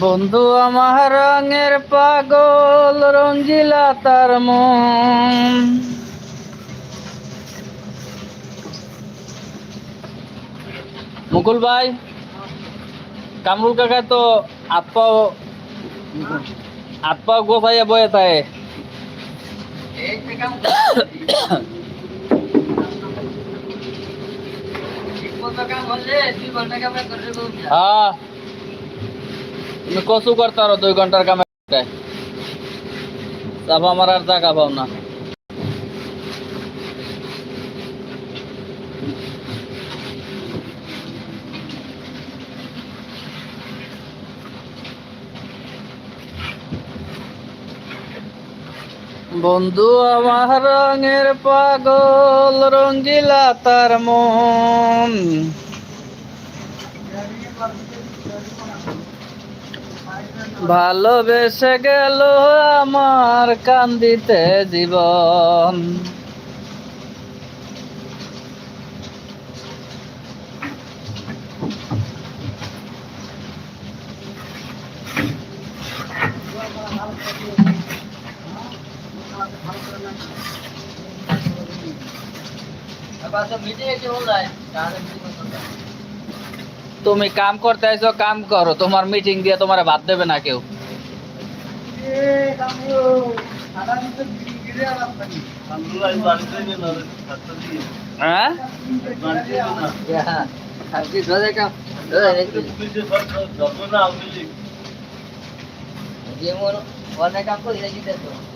বন্ধু আমার রঙের পাগল রঞ্জিলা তার মন। মুকুল ভাই কামরুল কাকা তো হাত পাও হাত পাও গোছাইয়া বয়ে থাকে হ্যাঁ তুমি কসু করতে পারো দুই ঘণ্টার কামে চাপা মারার জায়গা পাও না। বন্ধু, আমার রঙের পাগল রঙ্গিলা তার মন। ভালোবেসে গেল আমার কান্দিতে জীবন। তুমি কাম করতে আইছো কাম করো। তোমার মিটিং দিয়ে তোমার ভাত দেবে না কেউ। হ্যাঁ? গরম আছে লেভেল ফাইভ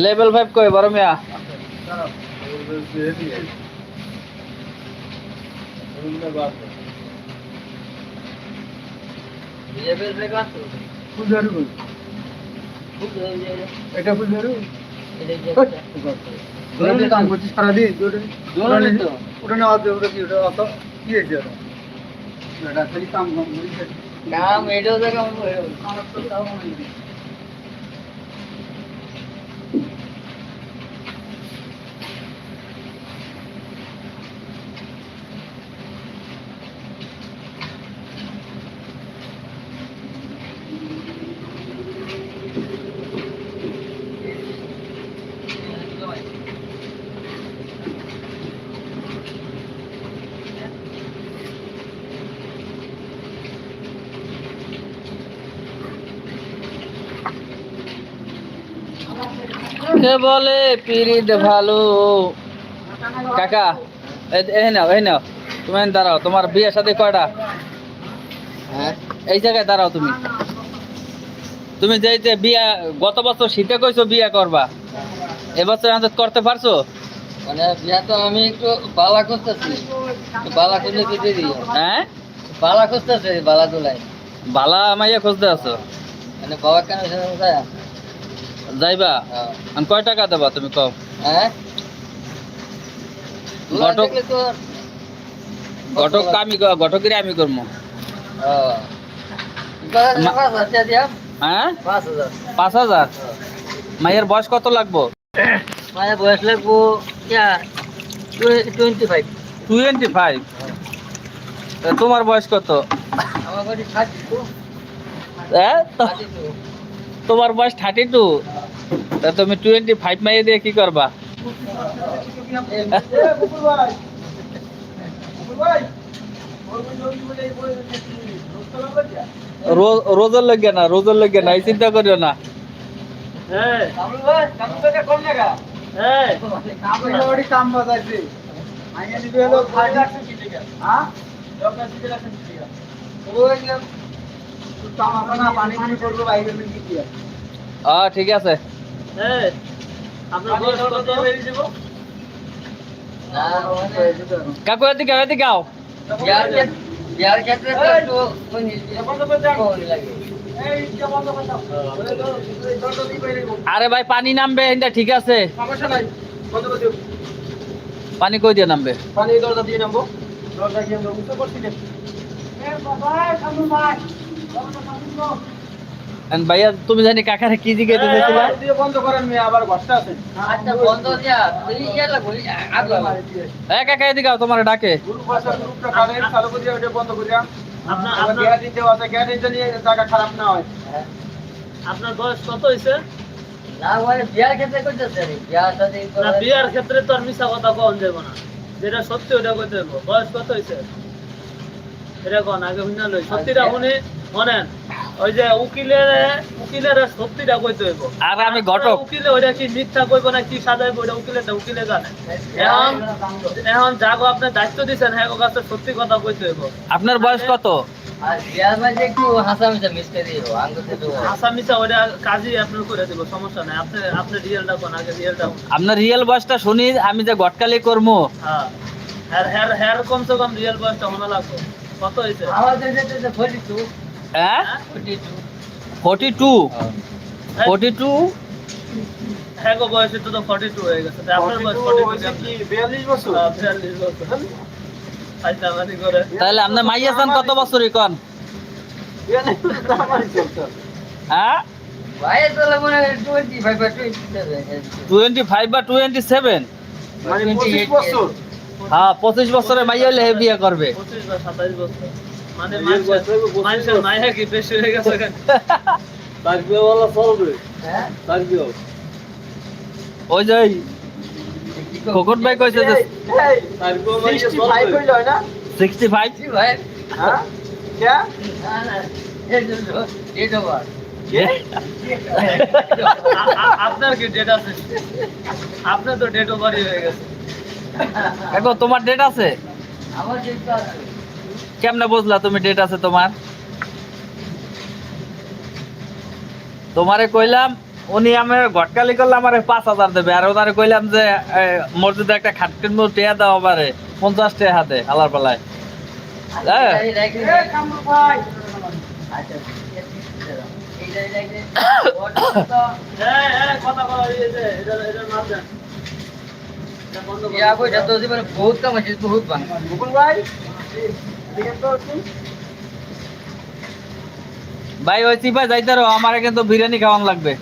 মিয়া লেভেল ফাইভ আছে এটা বুঝলো দৌড়ানি কাম করছিস সারাদিন দৌড়ানি তো ওটা না ওটা ওটা কি ওটা অত কি হয়েছে ওটা ওটা খালি কাম কাম করিস কাম এটাও কে বলে পিরিত ভালো? কাকা এই- নাও এই নাও। তুমি দাঁড়াও তোমার বিয়ের সাথে কয়টা? হ্যাঁ। এই জায়গায় দাঁড়াও তুমি। তুমি যে যে বিয়া গত বছর শীতে কইছো বিয়া করবা এবছর আনন্দ করতে পারছ? মানে বিয়া তো আমি একটু বালা খুঁজতেছি। একটু বালা তো দিয়ে দিই? হ্যাঁ? বালা খুঁজতেছে বালা তোলাই বালা মাইয়া খুঁজতে আছো? মানে বাবা কেন যাইবা? হ্যাঁ। আমি কয় টাকা দেবা তুমি কও? হ্যাঁ? ঘটক- ঘটক আমি ঘটকের আমি করব হ্যাঁ। পাঁচ হাজার মাইয়ের বয়স কত লাগবো? মানে বয়স লাগবো টোয়েন্টি ফাইভ টোয়েন্টি ফাইভ তোমার বয়স কত? আমার হ্যাঁ? তোমার বয়স থার্টি টু তা তুমি টোয়েন্টি ফাইভ মাইয়ে দিয়ে কি করবা? রোজের লগে না রোজের লগে না এই চিন্তা করিও না। কাম বাজাইছে আইয়া নিবে হলো ফাইভ হ্যাঁ? ঠিক আছে। কাকু এদিকে এদিকে আও। বিয়ার ক্ষেত্রে- একটু। আরে ভাই পানি নামবে এটা ঠিক আছে। পানি কই দিয়ে নামবে? পানি দরজা দিয়ে নামবো। দরজা দিয়ে আমরা উঠতে পারছি না। ভাইয়া তুমি জানি কাকারে কি দিকে দিতেছিলা দিয়ে বন্ধ করেন মেয়ে আবার ঘরটা আছে। আচ্ছা, বন্ধ দিয়া, তুই ইয়ে লাগবো। এ কাকা এদিকে আও তোমার ডাকে। গ্রুপ আছে গ্রুপটা কারেন্ট চালু করে দিয়ে ওটা বন্ধ করে দিলাম আপনার আপনার গ্যারান্টি দেওয়া আছে গ্যারান্টি নিয়ে জায়গা খারাপ না হয়। আপনার বয়স কত হয়েছে না, মানে বিয়ার ক্ষেত্রে করতেছে রে, বিয়ার সাথে না বিয়ার ক্ষেত্রে তো আর মিশা কথা কম যাব না। যেটা সত্যি ওটা কইতে দেবো বয়স কত হয়েছে এটা কোন আগে শুনে লই। সত্যিটা শুনি। শোনেন ওই যে উকিলের উকিলের সত্যিটা কইতে হইব। আর আমি ঘটক। উকিলে ওইটা কি মিথ্যা কইব না কি সাজাইব ওইটা উকিলে উকিলে জানে এখন এখন যাগো আপনি দায়িত্ব দিচ্ছেন হ্যাঁ কাছে সত্যি কথা কইতে হইব। আপনার বয়স কত? আপনার সমস্যা নাই। আপনি আপনি রিয়েলটা কোন আগে রিয়েলটা রিয়েল বয়সটা শুনি আমি যে গটকালি করব হ্যাঁ। হ্যার হ্যার হ্যার কমসে কম রিয়েল বয়সটা মনে লাগবে। কত হয়েছে আমাদের যেতে যে 42, হ্যাঁ? 42 টু ফোর্টি টু হ্যাঁ গো বয়সে তো তো 42 হয়ে গেছে। আপনার বয়স 42 হয়েছে বিয়াল্লিশ বছর? হ্যাঁ, 42 বছর। তাহলে আপনার মাইয়া চান কত বছরই কন বিয়াল্লিশ বছর চলছে হ্যাঁ? বয়স হলো 25 বা 27 টোয়েন্টি ফাইভ বা টোয়েন্টি সেভেন মানে 28 পঁচিশ বছর। হ্যাঁ পঁচিশ বছরে মাইয়া হলে হে বিয়ে করবে। 25 বা 27 বছর। মানে Real মানুষের বয়স হইবো 25 মানুষের বছর। মাইয়া কি বেশি হয়ে গেছে? হ্যাঁ? ওই যে খোকন ভাই কইছে যে সিক্সটি ফাইভ যায় না? সিক্সটি ফাইভ কি ভাই ক্যা না না এই জন্য ডেট ওভার আ- আ- আপনার কি ডেট আছে? আপনার তো ডেট ওভারই হয়ে গেছে। এখন তোমার ডেট আছে? আমার ডেট তো আছে। কেমনে বুঝলা তুমি ডেট আছে তোমার? তোমারে কইলাম উনি আমি ঘটকালি করলে আমার পাঁচ হাজার দেবে আর ওনারে কইলাম যে মসজিদে একটা খাট কিনবো টেয়া দাও আমারে পঞ্চাশ টাকা হাতে আলার পালায়। বহুত কাম আছে বহুত ভাই? ভাই ওই চিপা যাইতে রো আমারে কিন্তু বিরিয়ানি খাওয়ান লাগবে।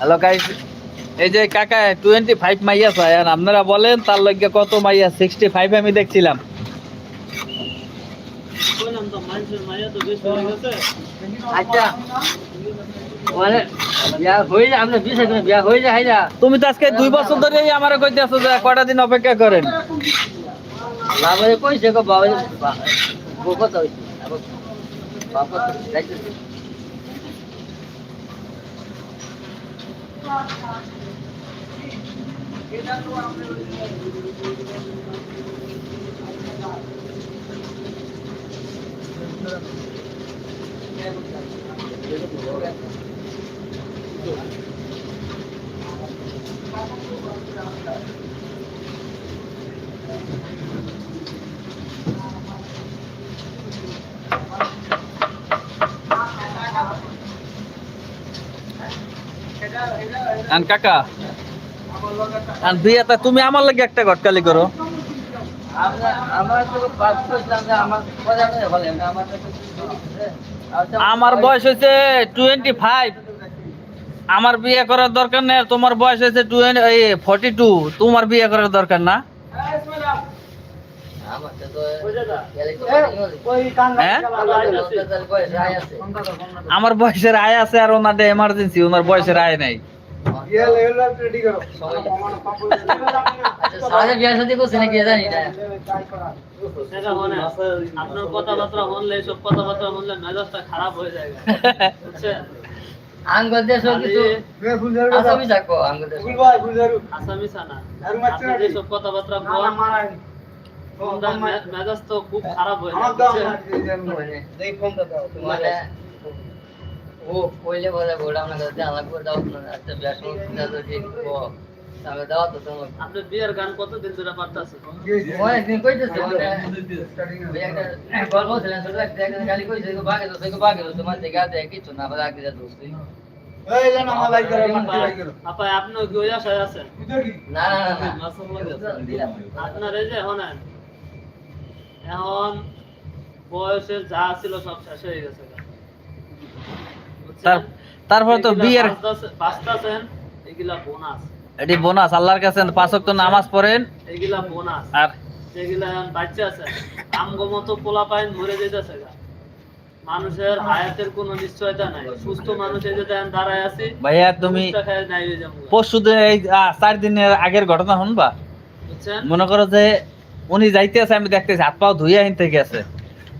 হ্যালো গাইস এই যে কাকা টোয়েন্টি ফাইভ মাইয়া চায় আর আপনারা বলেন তার লগে কত মাইয়া? সিক্সটি ফাইভ আমি দেখছিলাম। কইলাম তো? মাইয়া তো বেশি হয়ে গেছে। আচ্ছা। তুমি তো আজকে দুই বছর ধরেই আমারে কইতে আছো যে কয়টা দিন অপেক্ষা করেন। কইছে গো বাবা গোকত হইছে বাবা যাইতেছে আন কাকা। আন বিয়াটা তুমি আমার লাগে একটা ঘটকালি করো। আমার বয়স হয়েছে টোয়েন্টি ফাইভ আমার বিয়ে করার দরকার নেই তোমার বয়স হয়েছে ফর্টি টু তোমার বিয়ে করার দরকার না। আমার হ্যাঁ? আমার বয়সের আয় আছে আর ওনাদের এমার্জেন্সি ওনার বয়সের আয় নাই। আপনার কথাবার্তা শুনলে সব কথাবার্তা শুনলে মেজাজটা খারাপ হয়ে যায়। আঙ্গুল দেশ কিছু আসামি থাকো আঙ্গুল দেশ আসামি সানা? যেসব কথাবার্তা মে- মেজাজ তো খুব খারাপ হয়ে দাও মানে ও কইলে বলে গোড়া আমরা কাছে আলাদা করে দাও একটা তো ঠিক ও আমি দাও তো আপনি বিয়ের গান কতদিন ধরে পারতেছেন? অনেকদিন কইতেছে ওই একটা গল্প ছিল ছোট খালি কইছে বাগে তো সেকে বাগে তো তোমার দেখা কিছু না আবার আগে যা দোস্তি। এই জান আমার লাইক করে আমার লাইক করে আপা আপনি কি ওই আশায় আছেন? না না না না। আপনার এই যে হনেন এখন বয়সের যা ছিল সব শেষ হয়ে গেছে। তারপর তো বিয়ের বাঁচতাছে- এগুলা বোনাস। এটি বোনাস আল্লাহর কাছে পাঁচ ওয়াক্ত নামাজ পড়েন। এগুলা বোনাস। আর যেগুলা বাচ্চা আছে আমগো মতো পোলা পাইন মরে যেতেছে মানুষের হায়াতের কোনো নিশ্চয়তা নাই। সুস্থ মানুষ এই যে দেখেন দাঁড়ায় আছে ভাইয়া তুমি নাই হয়ে যাব। পরশু দিন এই চার দিনের আগের ঘটনা শুনবা? মনে করো যে উনি যাইতে আছে আমি দেখতেছি হাত পাও ধুইয়া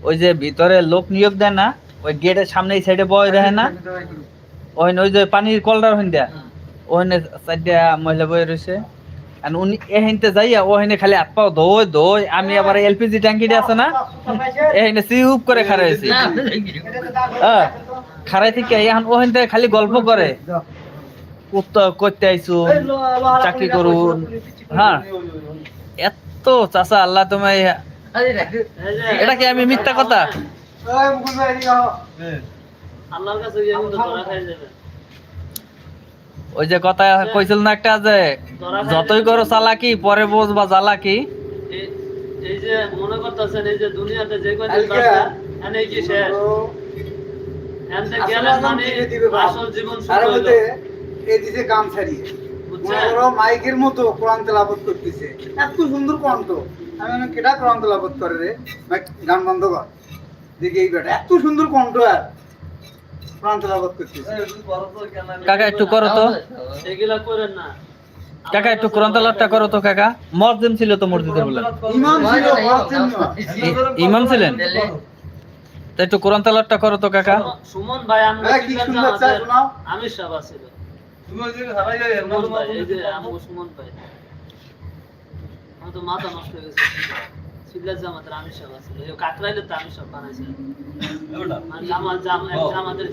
ওই যে ভিতরে লোক নিয়োগ দেয় না ওই গেটের সামনে এই সাইডে বয় দেখে না। ওই ওই যে পানির কলটার হইন দেয়া। ওখানে চারটা মহিলা বয়ে রয়েছে। আর উনি এহিনতে যাইয়া ওখানে খালি হাত পাও ধোয় ধোয়। আমি আবার এলপিজি ট্যাঙ্কিটা আছে না এখানে সিউপ করে খারাই আছি না হ্যাঁ খারাই থেকে এখন থেকে খালি গল্প করে। উত্তর করতে আইসু চাকরি করুন। হ্যাঁ। এত চাচা আল্লাহ তোমায় এটা কি আমি মিথ্যা কথা? আও। আল্লাহর কাছে গিয়ে কিন্তু ধরা খাই যাবেন ওই যে কথা কইছিল না একটা যে যতই করো চালাকি পরে বুঝবা জ্বালাকি এই- যে মনে করতেছেন এই যে দুনিয়াতে যে কয়দিন এনে কি শেষ? গেলেন এখন মানে। আসল জীবন শুরু বলতে এই দিছে গান ছাড়িয়ে। মনে করো মাইকের মতো কোরআন তেলাবত করতেছে। এত সুন্দর কোরআন তো। আমি মনে কেটা কোরআন তেলাবত করে রে? ভাই, গান বন্ধ কর। দেখি এই বেটা এত সুন্দর কণ্ঠ আর। কোরআন তেলাবত করতেছে কাকা একটু করো তো। এগুলা করেন না। কাকা একটু কোরআন করো তো কাকা। মসজিদ ছিল তো মসজিদে বলে। ইমাম ছিল ওয়াজিন ইমাম ছিলেন? তো একটু কোরআন করো তো কাকা। সুমন ভাই আমরা হ্যাঁ, কি সুন্দর চা এই যে আমগো সুমন ভাই। আমার তো মাথা নষ্ট হয়ে গেছে। কাকরাইলে তো মানে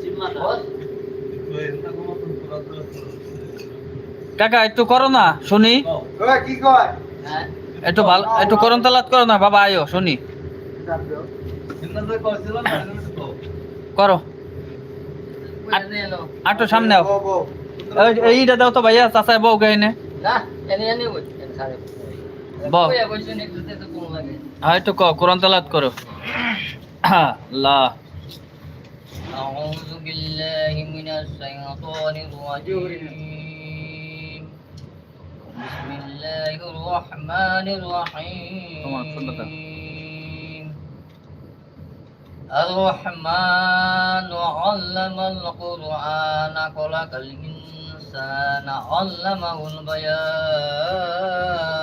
জিম্মাদার। কাকা একটু করো না শুনি। কি কয়? হ্যাঁ? একটু ভালো একটু তালাত করো না বাবা আয়ো শুনি। করো। আটু সামনে এইটা দাও তো ভাইয়া চাচাই বউ গাইনে না এনে এনে কই এনে সারে বউ কইয়া কইছেন একটু তো কোন লাগে হ্যাঁ একটু ক- কোরআন তালাত করো আল্লাহ أعوذ بالله من الشيطان الرجيم بسم الله الرحمن الرحيم الرحمن علم القرآن خلق الإنسان علمه البيان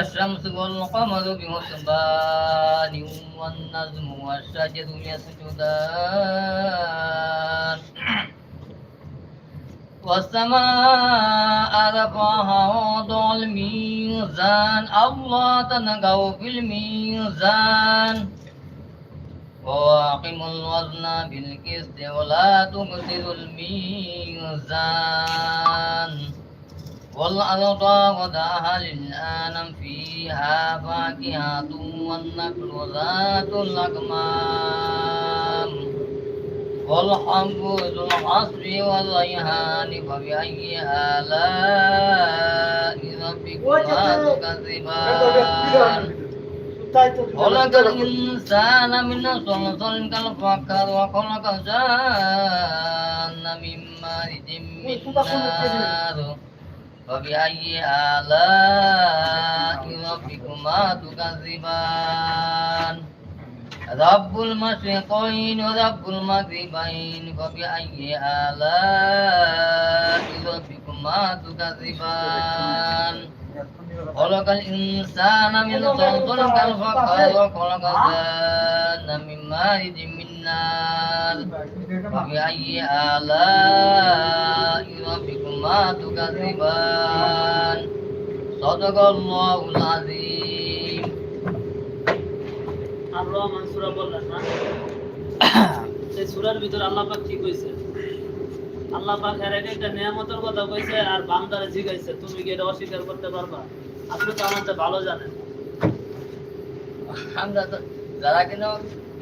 الشمس والقمر بحسبان والنجم والشجر يسجدان والسماء رفعها ووضع الميزان الله تنقوا في الميزان وواقموا الوزن بالقسط ولا تبصروا الميزان والأرض وضعها للأنام فيها فاكهة والنخل ذات الأكمام والحب ذو العصر والريحان فبأي آلاء ربكما تكذبان خلق الإنسان من صلصال كالفخار وخلق الجان من مارج من نار فبأي آلاء ربكما تكذبان رب المشرقين ورب المغربين فبأي آلاء ربكما تكذبان خلق الإنسان من صلصال كالفخار وخلق الجن من مارج من نار فبأي آلاء ربكما تكذبان صدق الله العظيم আর রহমান সূরা বললেন না এই সূরার ভিতর আল্লাহ পাক কি কইছে আল্লাহ পাক এর আগে একটা নিয়ামতের কথা কইছে আর বান্দারে জিগাইছে তুমি কি এটা অস্বীকার করতে পারবা আপনি তো আমাদের ভালো জানেন আমরা তো যারা কিন্তু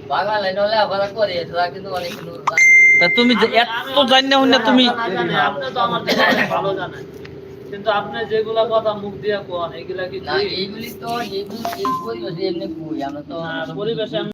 বাঙালি নলে আবার করে তারা কিন্তু অনেক কিন্তু তা তুমি যে এত জানি না তুমি আপনি তো আমার ভালো জানেন কিন্তু আপনি যেগুলা কথা মুখ দিয়ে কোন এগুলা কি? এইগুলি তো এগুলি এমনি কই আমরা তো না, পরিবেশে